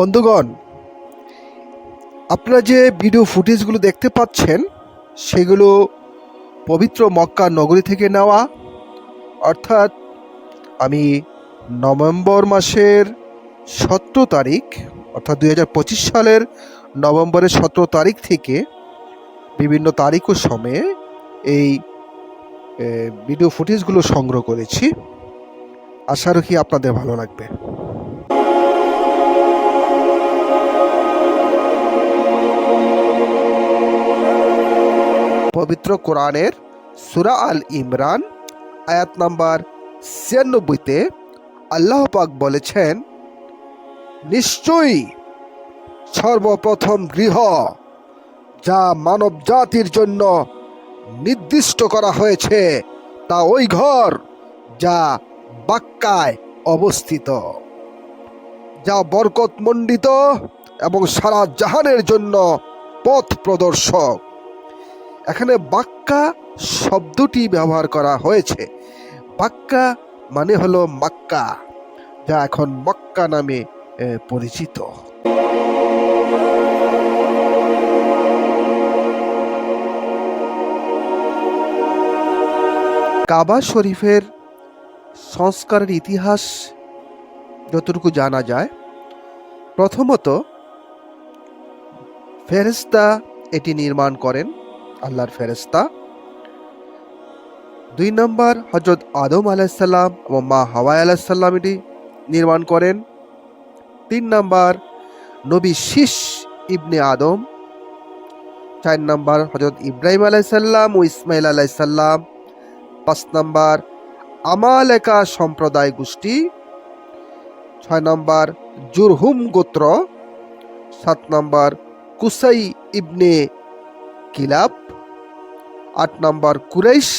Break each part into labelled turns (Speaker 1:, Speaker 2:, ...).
Speaker 1: বন্ধুগণ, আপনারা যে ভিডিও ফুটেজগুলো দেখতে পাচ্ছেন, সেগুলো পবিত্র মক্কা নগরী থেকে নেওয়া। অর্থাৎ, আমি নভেম্বর মাসের সতেরো তারিখ, অর্থাৎ দু হাজার পঁচিশ সালের নভেম্বরের সতেরো তারিখ থেকে বিভিন্ন তারিখ ও সময়ে এই ভিডিও ফুটেজগুলো সংগ্রহ করেছি। আশা রাখি আপনাদের ভালো লাগবে। পবিত্র কোরআনের সুরা আল ইমরান, আয়াত নাম্বার ছিয়ানব্বইতে আল্লাহ পাক বলেছেন, নিশ্চয়ই সর্বপ্রথম গৃহ যা মানব জাতির জন্য নির্দিষ্ট করা হয়েছে, তা ওই ঘর যা বাক্কায় অবস্থিত, যা বরকত মণ্ডিত এবং সারা জাহানের জন্য পথ প্রদর্শক। এখানে বাক্কা শব্দটি ব্যবহার করা হয়েছে। বাক্কা মানে হলো মাক্কা, যা এখন মক্কা নামে পরিচিত। কাবা শরীফের সংস্কারের ইতিহাস যতটুকু জানা যায়, প্রথমত ফেরেস্তা এটি নির্মাণ করেন। আল্লাহর ফেরেস্তা দুই নম্বর হজরত আদম আলাইসাল্লাম এবং মা হাওয়াই আলাইসাল্লাম এটি নির্মাণ করেন। তিন নম্বর, নবী শীষ ইবনে আদম। চার নম্বর হজরত ইব্রাহিম আলাইসাল্লাম ও ইসমাইল আলাইসাল্লাম পাঁচ নম্বর, আমালেকা সম্প্রদায় গোষ্ঠী। ছয় নম্বর, জুরহুম গোত্র। সাত নম্বর, কুসাই ইবনে কিলাব। আট নম্বর কুরাইশ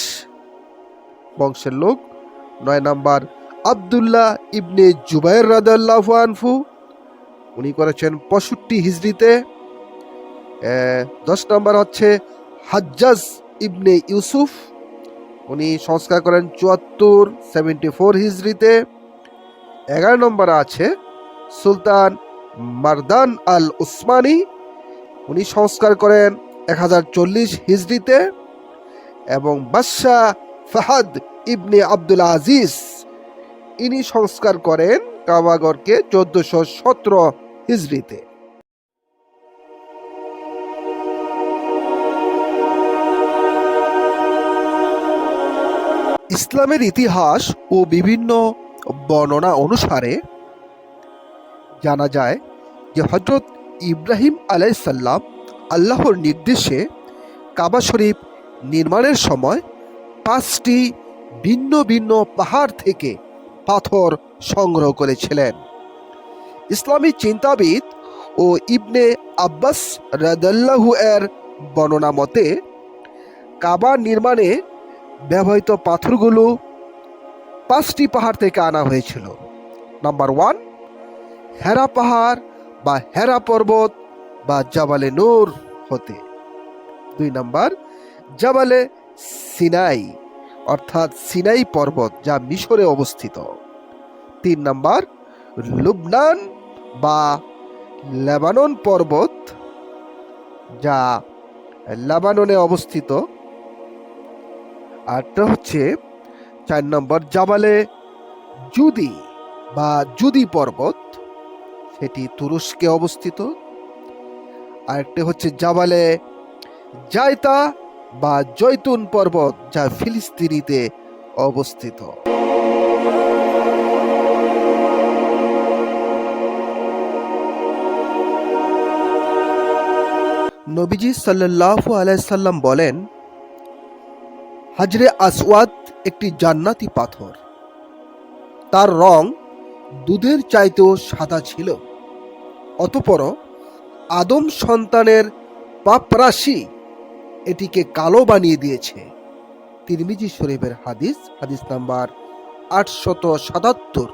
Speaker 1: বংশের লোক, নয় নম্বর আবদুল্লাহ ইবনে জুবাইর রাদাল্লাহ আনফু উনি করেছেন পঁয়ষট্টি হিজড়িতে। দশ নম্বর হচ্ছে হাজ্জাজ ইবনে ইউসুফ, উনি সংস্কার করেন চুয়াত্তর সেভেন্টি ফোর হিজড়িতে। এগারো নম্বর আছে সুলতান মারদান আল উসমানী উনি সংস্কার করেন এক হাজার চল্লিশ হিজড়িতে। এবং বাদশাহ ফাহাদ ইবনে আব্দুল আজিজ। ইনি সংস্কার করেন কাবাগরকে চোদ্দশো সতেরো হিজড়িতে ইসলামের ইতিহাস ও বিভিন্ন বর্ণনা অনুসারে জানা যায় যে হজরত ইব্রাহিম আলাইসাল্লাম আল্লাহর নির্দেশে কাবা শরীফ নির্মাণের সময় পাঁচটি ভিন্ন ভিন্ন পাহাড় থেকে পাথর সংগ্রহ করেছিলেন। ইসলামী চিন্তাবিদ ও ইবনে আব্বাস রাদাল্লাহু এর বর্ণনা মতে, কাবা নির্মাণে ব্যবহৃত পাথরগুলো পাঁচটি পাহাড় থেকে আনা হয়েছিল। নাম্বার ওয়ান, হেরা পাহাড় বা হেরা পর্বত বা জাবালে নূর হতে। দুই নাম্বার জাবালে সিনাই, অর্থাৎ সিনাই পর্বত যা মিশরে অবস্থিত। তিন নাম্বার, লুবনান বা লেবানন পর্বত যা লেবাননে অবস্থিত। আরটা হচ্ছে চার নম্বর জাবালে জুদি বা জুদি পর্বত, সেটি তুরস্কে অবস্থিত। আরেকটা হচ্ছে জাবালে জায়তা বা জৈতুন পর্বত যা ফিলিস্তিনিতে অবস্থিত। নবীজি সাল্লাল্লাহু আলাইসাল্লাম বলেন, হাজরে আসওয়াদ একটি জান্নাতি পাথর। তার রং দুধের চাইতেও সাদা ছিল অতপর আদম সন্তানের পাপরাশি এটিকে কালো বানিয়ে দিয়েছে। তিরমিজি শরীফের হাদিস হাদিস নাম্বার আটশত সাতাত্তর।